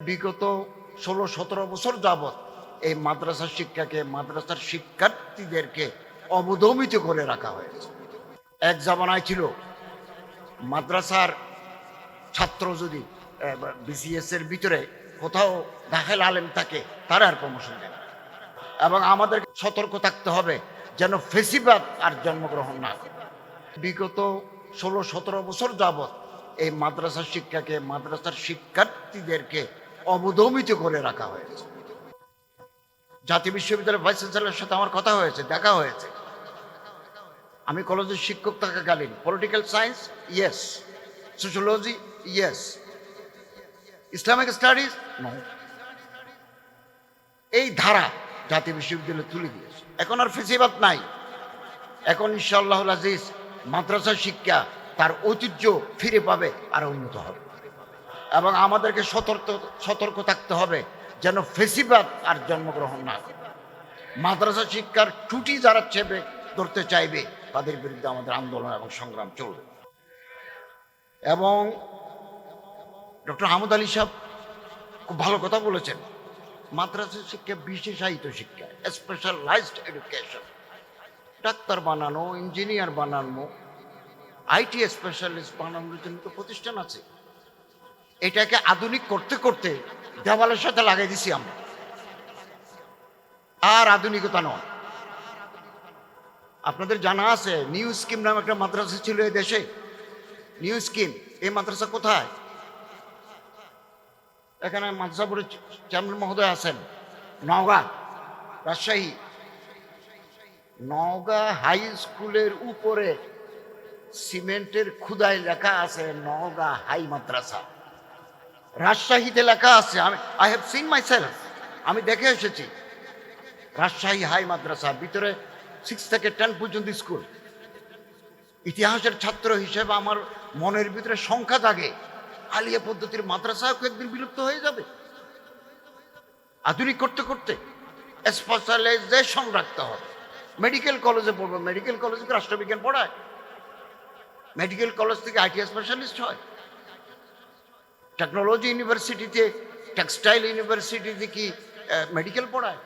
বিগত ষোলো, সতেরো বছর যাবৎ এই মাদ্রাসার শিক্ষাকে মাদ্রাসার শিক্ষার্থীদেরকে অবদমিত করে রাখা হয়েছে। এক জামানায় ছিল, মাদ্রাসার ছাত্র যদি বিসিএস এর ভিতরে কোথাও দাখেল আলেম থাকে, তারা আর প্রমোশন দেবে এবং আমাদের সতর্ক থাকতে হবে যেন ফেসিবাদ আর জন্মগ্রহণ না বিগত ষোলো, সতেরো বছর যাবৎ এই মাদ্রাসার শিক্ষাকে মাদ্রাসার শিক্ষার্থীদেরকে অবদমিত করে রাখা হয়েছে। জাতীয় বিশ্ববিদ্যালয়ের ভাইস চ্যান্সেলরের সাথে আমার কথা হয়েছে, দেখা হয়েছে। আমি কলেজের শিক্ষক থাকাকালীন political science yes sociology yes Islamic studies এই ধারা জাতীয় বিশ্ববিদ্যালয়ে তুলে দিয়েছে। এখন আর ফেসিবাদ নাই। এখন ইনশাআল্লাহ আজিজ মাদ্রাসা শিক্ষা তার ঐতিহ্য ফিরে পাবে আর উন্নত হবে। এবং আমাদেরকে সতর্ক সতর্ক থাকতে হবে যেন ফেসিবাদ আর জন্মগ্রহণ না করে। মাদ্রাসা শিক্ষার ত্রুটি যারা চেপে ধরতে চাইবে, তাদের বিরুদ্ধে আমাদের আন্দোলন এবং সংগ্রাম চলবে। এবং ডক্টর আহমদ আলী সাহেব খুব ভালো কথা বলেছেন, মাদ্রাসা শিক্ষা বিশেষায়িত শিক্ষা স্পেশালাইজড এডুকেশন ডাক্তার বানানো ইঞ্জিনিয়ার বানানো আইটি স্পেশালিস্ট বানানোর জন্য তো প্রতিষ্ঠান আছে। এটাকে আধুনিক করতে করতে দেওয়ালের সাথে লাগাই দিছি আমরা। আর আধুনিকতা নয়। আপনাদের জানা আছে নিউ স্কিম নামে একটা মাদ্রাসা ছিল এই দেশে। নিউ স্কিম এই মাদ্রাসা কোথায়? এখানে মাদ্রাসাপুরের চেয়ারম্যান মহোদয় আছেন, নওগাঁ, রাজশাহী। নওগাঁ হাই স্কুলের উপরে সিমেন্টের খুদায় লেখা আছে, নওগাঁ হাই মাদ্রাসা। রাজশাহীতে লেখা আছে, আমি I have seen myself আমি দেখে এসেছি। রাজশাহী হাই মাদ্রাসা, ভিতরে সিক্স থেকে টেন পর্যন্ত স্কুল ইতিহাসের ছাত্র হিসেবে আমার মনের ভিতরে সংখ্যা জাগে, আলিয়া পদ্ধতির মাদ্রাসাও একদিন বিলুপ্ত হয়ে যাবে? আধুনিক করতে করতে স্পেশালাইজেশন রাখতে হবে। মেডিকেল কলেজে পড়বে মেডিকেল কলেজে রাষ্ট্রবিজ্ঞান পড়ায়? মেডিকেল কলেজ থেকে আইটি স্পেশালিস্ট হয়। টেকনোলজি ইউনিভার্সিটিতে টেক্সটাইল ইউনিভার্সিটিতে কি মেডিকেল পড়ায়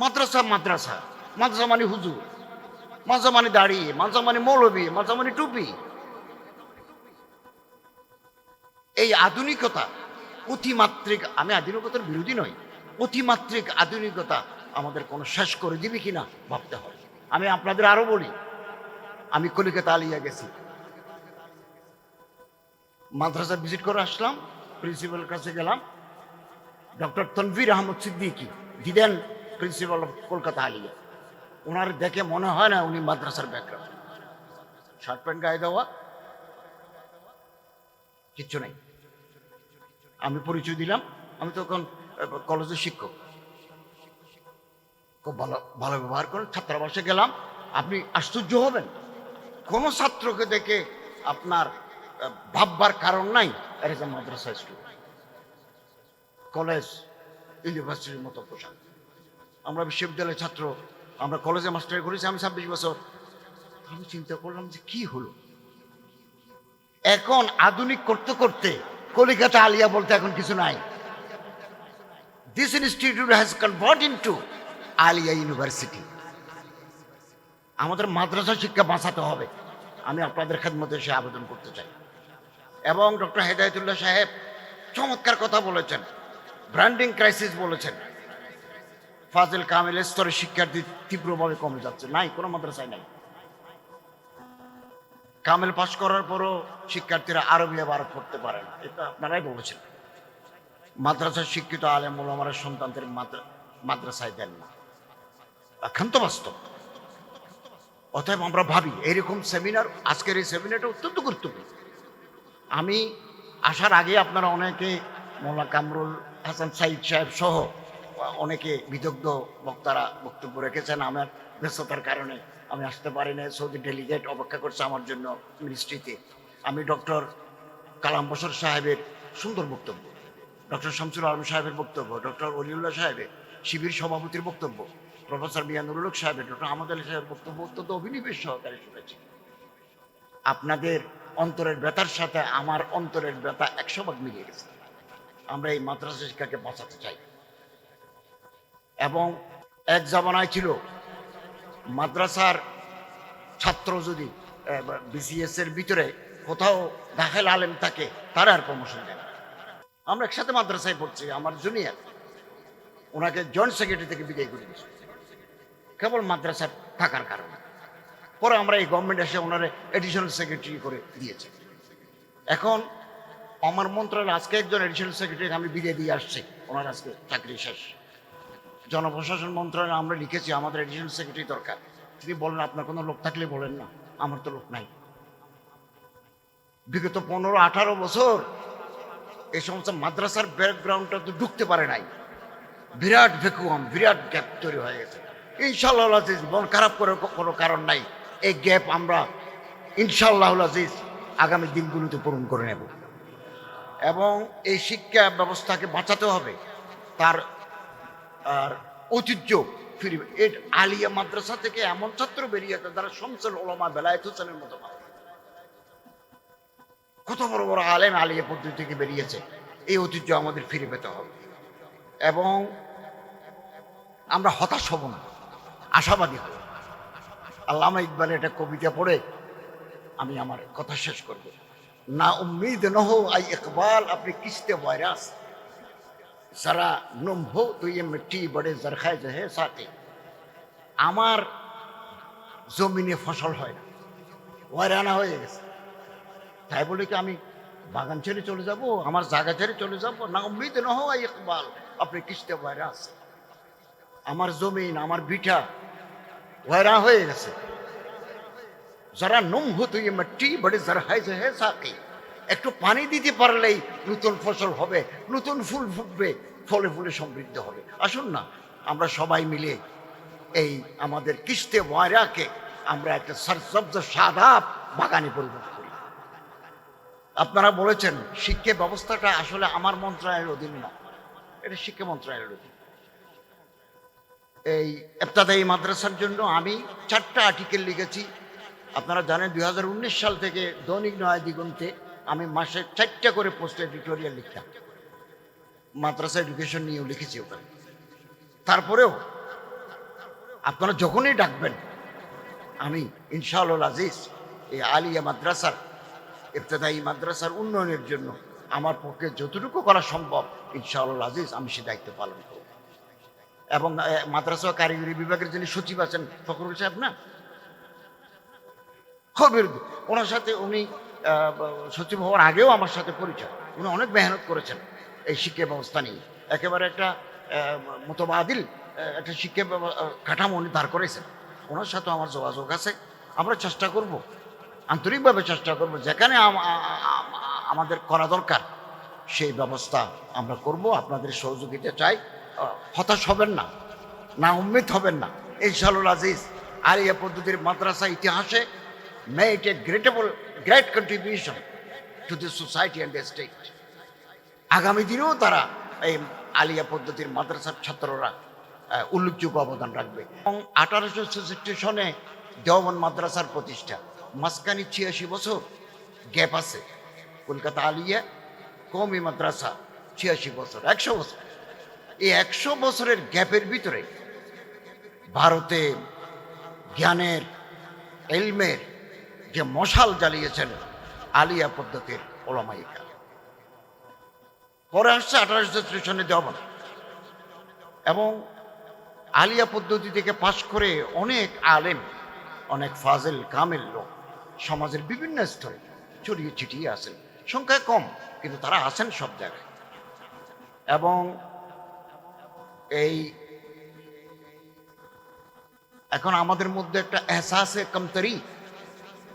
মাদ্রাসা মাদ্রাসা মাদ্রাসা মানে হুজুর মাদ্রাসা মানে দাড়ি মাদ্রাসা মানে মৌলবী মাদ্রাসা মানে টুপি এই আধুনিকতা অতিমাত্রিক আমি আধুনিকতার বিরোধী নই। অতিমাত্রিক আধুনিকতা আমাদের কোনো শেষ করে দিবে কিনা ভাবতে হয়। আমি আপনাদের আরও বলি, আমি কলিকাতা আলিয়া গেছি। মাদ্রাসা ভিজিট করে আসলাম প্রিন্সিপালের কাছে গেলাম। Doctor Tanvir Ahmed Siddiqui, the then principal of Kolkata Aliah ওনার দেখে মনে হয় না উনি মাদ্রাসার ব্যাকগ্রাউন্ড শার্ট প্যান্ট গায়ে দেওয়া, কিচ্ছু নেই। আমি পরিচয় দিলাম, আমি তখন কলেজের শিক্ষক। খুব ভালো ভালো ব্যবহার করেন ছাত্রাবাসে গেলাম। আপনি আশ্চর্য হবেন, কোনো ছাত্রকে দেখে আপনার ভাববার কারণ নাই। যে মাদ্রাসা স্টুডেন্ট কলেজ ইউনিভার্সিটির মতো পোশাক। আমরা বিশ্ববিদ্যালয়ের ছাত্র আমরা কলেজে মাস্টার করেছি আমি ছাব্বিশ বছর। আমি চিন্তা করলাম যে কি হলো? এখন আধুনিক করতে করতে কলিকাতা আলিয়া বলতে এখন কিছু নাই। This institute has convert into Aliah university আমাদের মাদ্রাসা শিক্ষা বাঁচাতে হবে। আমি আপনাদের খেদমতে সে আবেদন করতে চাই। এবং ডক্টর হেদায়তুল্লাহ সাহেব চমৎকার কথা বলেছেন ব্র্যান্ডিং ক্রাইসিস বলেছেন। ফাজিল কামিল স্তরের শিক্ষার্থী তীব্রভাবে কমে যাচ্ছে, নাই, কোনো মাদ্রাসায় নাই। কামেল পাশ করার পরও শিক্ষার্থীরা আরবি আবার পড়তে পারে না, এটা আপনারাই বলেছেন। মাদ্রাসার শিক্ষিত আলেম আমার সন্তানদের মাদ্রাসায় দেন না। একান্ত বাস্তব। অতএব আমরা ভাবি, এরকম সেমিনার আজকের এই সেমিনারটা অত্যন্ত গুরুত্বপূর্ণ। আমি আসার আগে আপনারা অনেকে মোল্লা কামরুল হাসান সাইদ সাহেব সহ অনেকে বিদগ্ধ বক্তারা বক্তব্য রেখেছেন। আমার ব্যস্ততার কারণে আমি আসতে পারি না সৌদি ডেলিগেট অপেক্ষা করছে আমার জন্য মিনিস্ট্রিতে। আমি ডক্টর কালাম বসর সাহেবের সুন্দর বক্তব্য, ডক্টর শামসুল আলম সাহেবের বক্তব্য, ডক্টর অলিউল্লাহ সাহেবের, শিবির সভাপতির বক্তব্য, প্রফেসর মিয়ানুরুল সাহেবের, ডক্টর আহমদ আলী সাহেবের বক্তব্য অত্যন্ত অভিনিবেশ সহকারে শুনেছি। আপনাদের অন্তরের ব্যথার সাথে আমার অন্তরের ব্যথা একশো ভাগ মিলিয়ে গেছে। আমরা এই মাদ্রাসা শিক্ষাকে বাঁচাতে চাই। এবং এক জামানায় ছিল, মাদ্রাসার ছাত্র যদি বিসিএস এর ভিতরে কোথাও দাখেল আলেম থাকে, তারা আর প্রমোশন দেয় আমরা একসাথে মাদ্রাসায় পড়ছি, আমার জুনিয়র ওনাকে জয়েন্ট সেক্রেটারি থেকে বিদায় করে দিয়েছি। কেবল মাদ্রাসার থাকার কারণে। পরে আমরা এই গভর্নমেন্ট এসে ওনারে এডিশনাল সেক্রেটারি করে দিয়েছে। এখন আমার মন্ত্রণালয় আজকে একজন এডিশনাল সেক্রেটারি আমি বিদায় দিয়ে আসছি, ওনার আজকে চাকরি শেষ। জনপ্রশাসন মন্ত্রণালয় আমরা লিখেছি, আমাদের এডিশনাল সেক্রেটারি দরকার। তিনি বলেন, আপনার কোনো লোক থাকলে বলেন না, আমার তো লোক নাই। বিগত পনেরো, আঠারো বছর এই সমস্ত মাদ্রাসার ব্যাকগ্রাউন্ডটা তো ঢুকতে পারে নাই। বিরাট ভ্যাকুয়াম বিরাট গ্যাপ তৈরি হয়ে গেছে। ইনশাল্লাহ মন খারাপ করে কো- কোনো কারণ নাই। এই গ্যাপ আমরা ইনশাল্লাহ আজিজ আগামী দিনগুলোতে পূরণ করে নেব। এবং এই শিক্ষা ব্যবস্থাকে বাঁচাতে হবে। তার ঐতিহ্য ফিরবে এর আলিয়া মাদ্রাসা থেকে এমন ছাত্র বেরিয়ে বেরিয়েছে যারা শমসুল ওলামা বেলায়েত হোসেনের মতো। কত বড় বড় আলেম আলিয়া পদ্ধতি থেকে বেরিয়েছে এই ঐতিহ্য আমাদের ফিরে পেতে হবে। এবং আমরা হতাশ হব না। আশাবাদী হব। আল্লামা ইকবালের একটা কবিতা পড়ে, আমি আমার কথা শেষ করব। না উম্মিদ নহ আই ইকবাল, আপনি কিস্তে ভাইরাস সারা নুম হো, তো ইয়ে মিট্টি বড়ে জরখায় জহে সাথে। আমার জমিনে ফসল হয় না ওয়ারানা হয়ে গেছে। তাই বলে কি আমি বাগান ছেড়ে চলে যাব, আমার জায়গা ছেড়ে চলে যাব? না উম্মিদ নহ আই ইকবাল, আপনি কিস্তে ভাইরাস আমার জমিন, আমার বিটা হয়ে গেছে যারা নুম হতো ইয়ে মাটি বড়ে জরহায় জহে সাথে একটু পানি দিতে পারলেই নতুন ফসল হবে নতুন ফুল ফুটবে ফলে ফুলে সমৃদ্ধ হবে আসুন না আমরা সবাই মিলে এই আমাদের কিস্তে ময়রাকে আমরা একটা সরসব্জ সাদাব বাগানে পরিণত করি আপনারা বলেছেন শিক্ষা ব্যবস্থাটা আসলে আমার মন্ত্রণালয়ের অধীন না এটা শিক্ষা মন্ত্রণালয়ের অধীন এই এফতাদায়ী মাদ্রাসার জন্য আমি চারটা আর্টিকেল লিখেছি। আপনারা জানেন দু হাজার উনিশ সাল থেকে দৈনিক নয় দিগন্তে আমি মাসে চারটা করে পোস্ট এডিটোরিয়াল লিখতাম। মাদ্রাসা এডুকেশন নিয়েও লিখেছি ওখানে। তারপরেও আপনারা যখনই ডাকবেন, আমি ইনশাআল্লাহ আজিজ এই আলিয়া মাদ্রাসার ইফতেদায়ী মাদ্রাসার উন্নয়নের জন্য আমার পক্ষে যতটুকু করা সম্ভব ইনশাআল্লাহ আজিজ আমি সে দায়িত্ব পালন করব। এবং মাদ্রাসা কারিগরি বিভাগের যিনি সচিব আছেন, ফখরুল সাহেব না? খবির ওনার সাথে উনি সচিব হওয়ার আগেও আমার সাথে পরিচয়। উনি অনেক মেহনত করেছেন এই শিক্ষা ব্যবস্থা নিয়ে। একেবারে একটা মোতবাদিল একটা শিক্ষা কাঠামো উনি দাঁড় করেছেন। ওনার সাথে আমার যোগাযোগ আছে। আমরা চেষ্টা করব, আন্তরিকভাবে চেষ্টা করব, যেখানে আমাদের করা দরকার, সেই ব্যবস্থা আমরা করব। আপনাদের সহযোগিতা চাই। হতাশ হবেন না না উম্মিত হবেন না। ইনশাআল্লাহ আজিজ আলিয়া পদ্ধতির মাদ্রাসা ইতিহাসে made a greatable, great contribution to the society and the state. আগামী দিনেও তারা এই আলিয়া পদ্ধতির মাদ্রাসার ছাত্ররা উল্লেখযোগ্য অবদান রাখবে। এবং আঠারোশো ছেষট্টি সনে দেওবন মাদ্রাসার প্রতিষ্ঠা মাঝখানে ছিয়াশি বছর গ্যাপ আছে। কলকাতা আলিয়া কৌমি মাদ্রাসা ছিয়াশি বছর একশো বছর। এই একশো বছরের গ্যাপের ভিতরে ভারতে জ্ঞানের, এলমের যে মশাল জ্বালিয়েছেন আলিয়া পদ্ধতির ওলামাইকা। পরে আসছে আঠারোশো সনে দেওয়ান এবং আলিয়া পদ্ধতি থেকে পাশ করে অনেক আলেম, অনেক ফাজেল, কামেল লোক সমাজের বিভিন্ন স্তরে ছড়িয়ে ছিটিয়ে আছেন। সংখ্যায় কম, কিন্তু তারা আছেন সব জায়গায়। এবং এই এখন আমাদের মধ্যে একটা এহসাসে কমতরি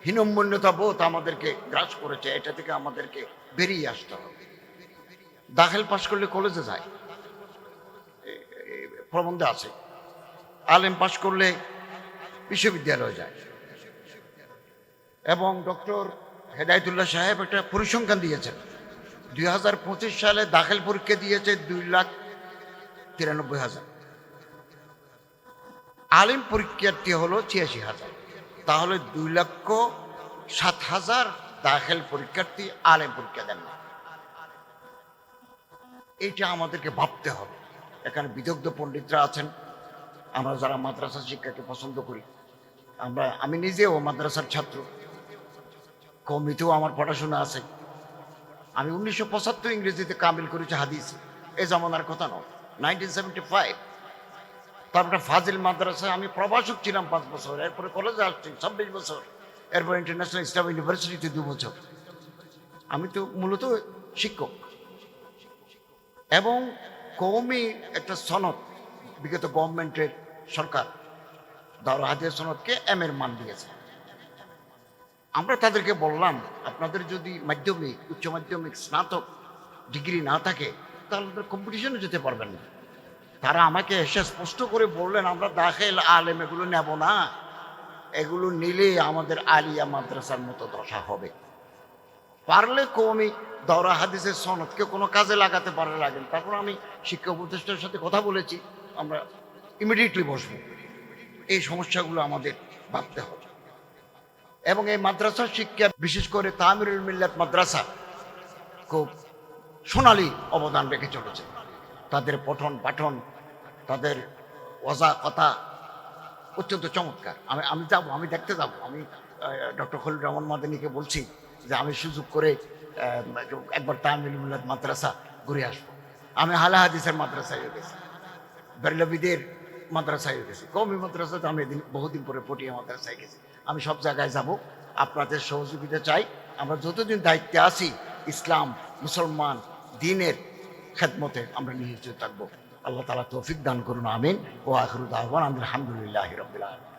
হীনম্মন্যতা বোধ আমাদেরকে গ্রাস করেছে, এটা থেকে আমাদেরকে বেরিয়ে আসতে হবে। দাখিল পাশ করলে কলেজে যায়। প্রবন্ধে আছে। আলেম পাশ করলে বিশ্ববিদ্যালয়ে যায়। এবং ডক্টর হেদায়তুল্লাহ সাহেব একটা পরিসংখ্যান দিয়েছেন। দুই হাজার পঁচিশ সালে দাখিল পরীক্ষা দিয়েছে দুই লাখ তিরানব্বই হাজার। আলিম পরীক্ষার্থী হলো ছিয়াশি হাজার। তাহলে দুই লক্ষ সাত হাজার দাখিল পরীক্ষার্থী আলিম পরীক্ষা দেন না। এইটা আমাদেরকে ভাবতে হবে। এখানে বিদগ্ধ পণ্ডিতরা আছেন। আমরা যারা মাদ্রাসা শিক্ষাকে পছন্দ করি, আমরা, আমি নিজেও মাদ্রাসার ছাত্র। কমিতেও আমার পড়াশোনা আছে। আমি উনিশশো পঁচাত্তর ইংরেজিতে কামিল করেছি হাদিস। এ জামানার কথা নয়। নাইনটিন তারপরে ফাজিল মাদ্রাসায় আমি প্রভাষক ছিলাম পাঁচ বছর, এরপরে কলেজে আসছি, ছাব্বিশ বছর। এরপর ইন্টারন্যাশনাল ইসলাম ইউনিভার্সিটিতে দু বছর। আমি তো মূলত শিক্ষক। এবং কৌমি একটা সনদ, বিগত গভর্নমেন্টের সরকার, দাওরা হাদিয়া সনদকে এম এর মান দিয়েছে। আমরা তাদেরকে বললাম, আপনাদের যদি মাধ্যমিক, উচ্চ মাধ্যমিক স্নাতক ডিগ্রি না থাকে তাহলে কম্পিটিশনে যেতে পারবেন না। তারা আমাকে এসে স্পষ্ট করে বললেন, আমরা দাখেল আলেম এগুলো নেব না। এগুলো নিলে আমাদের আলিয়া মাদ্রাসার মতো দশা হবে। পারলে কমি দরা হাদিসের সনদকে কোনো কাজে লাগাতে পারে লাগেন তারপর আমি শিক্ষা উপদেষ্টার সাথে কথা বলেছি, আমরা ইমিডিয়েটলি বসবো। এই সমস্যাগুলো আমাদের ভাবতে হবে। এবং এই মাদ্রাসার শিক্ষা, বিশেষ করে তামিরুল মিল্লাত মাদ্রাসা, খুব সোনালী অবদান রেখে চলেছে। তাদের পঠন পাঠন, তাদের অজা কথা অত্যন্ত চমৎকার। আমি আমি যাব, আমি দেখতে যাব। আমি ডক্টর খলিল রহমান মাদানীকে বলছি যে আমি সুযোগ করে একবার তামিল মিল্লাত মাদ্রাসা ঘুরে আসব। আমি হালা হাদিসের মাদ্রাসায় গেছি। বেরলবিদের মাদ্রাসায় গেছি। কমি মাদ্রাসাতে আমি এদিন বহুদিন পরে পটিয়া মাদ্রাসায় গেছি। আমি সব জায়গায় যাব। আপনাদের সহযোগিতা চাই। আমরা যতদিন দায়িত্বে আছি, ইসলাম, মুসলমান দিনের খেদমতে আমরা নিয়োজিত থাকব। আল্লাহ তালা তৌফিক দান করুন, আমিন। ও আখরুদ আহ্বান আলহামদুলিল্লাহ রবিল আলম